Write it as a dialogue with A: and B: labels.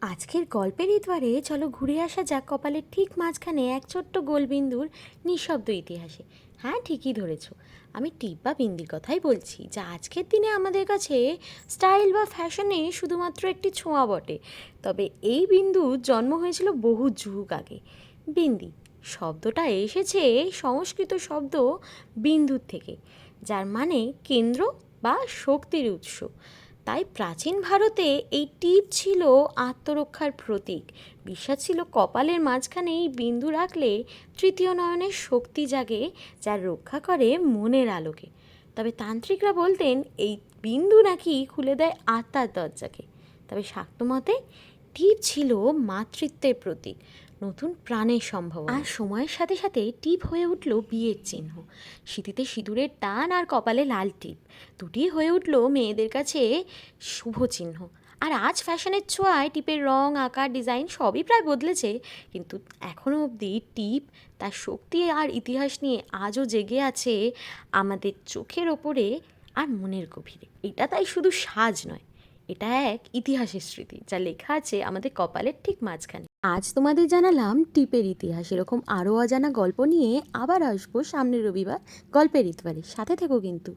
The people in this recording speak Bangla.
A: আজকের গল্পের ইতবারে চলো ঘুরে আসা যাক কপালের ঠিক মাঝখানে এক ছোট্ট গোলবিন্দুর নিঃশব্দ ইতিহাসে। হ্যাঁ ঠিকই ধরেছ। আমি টিপ বা বিন্দির কথাই বলছি, যা আজকের দিনে আমাদের কাছে স্টাইল বা ফ্যাশনে শুধুমাত্র একটি ছোঁয়া বটে। তবে এই বিন্দু জন্ম হয়েছিল বহু যুগ আগে। বিন্দি, শব্দটা এসেছে সংস্কৃত শব্দ বিন্দুর থেকে, যার মানে কেন্দ্র বা শক্তির উৎস। তাই প্রাচীন ভারতে এই টিপ ছিল আত্মরক্ষার প্রতীক। বিশ্বাস ছিল কপালের মাঝখানে এই বিন্দু রাখলে তৃতীয় নয়নের শক্তি জাগে, যা রক্ষা করে মনের আলোকে। তবে তান্ত্রিকরা বলতেন, এই বিন্দু নাকি খুলে দেয় আত্মার দরজাকে। তবে শাক্তমতে টিপ ছিল মাতৃত্বের প্রতীক। নতুন প্রাণের সম্ভব আর সময়ের সাথে সাথে টিপ হয়ে উঠল বিয়ের চিহ্ন। স্মৃতিতে সিঁদুরের টান আর কপালে লাল টিপ। দুটি হয়ে উঠল মেয়েদের কাছে শুভ চিহ্ন। আর আজ ফ্যাশনের ছোঁয়ায় টিপের রং, আকার, ডিজাইন সবই প্রায় বদলেছে। কিন্তু এখনও অবধি টিপ, তার শক্তি আর ইতিহাস নিয়ে আজও জেগে আছে আমাদের চোখের ওপরে আর মনের গভীরে। এটা তাই শুধু সাজ নয়, এটা এক ইতিহাসের স্মৃতি, যা লেখা আছে আমাদের কপালের ঠিক মাঝখানে। আজ তোমাদের জানালাম টিপের ইতিহাস। এরকম আরও অজানা গল্প নিয়ে আবার আসব সামনের রবিবার গল্পের ইতবারে সাথে থেকো কিন্তু।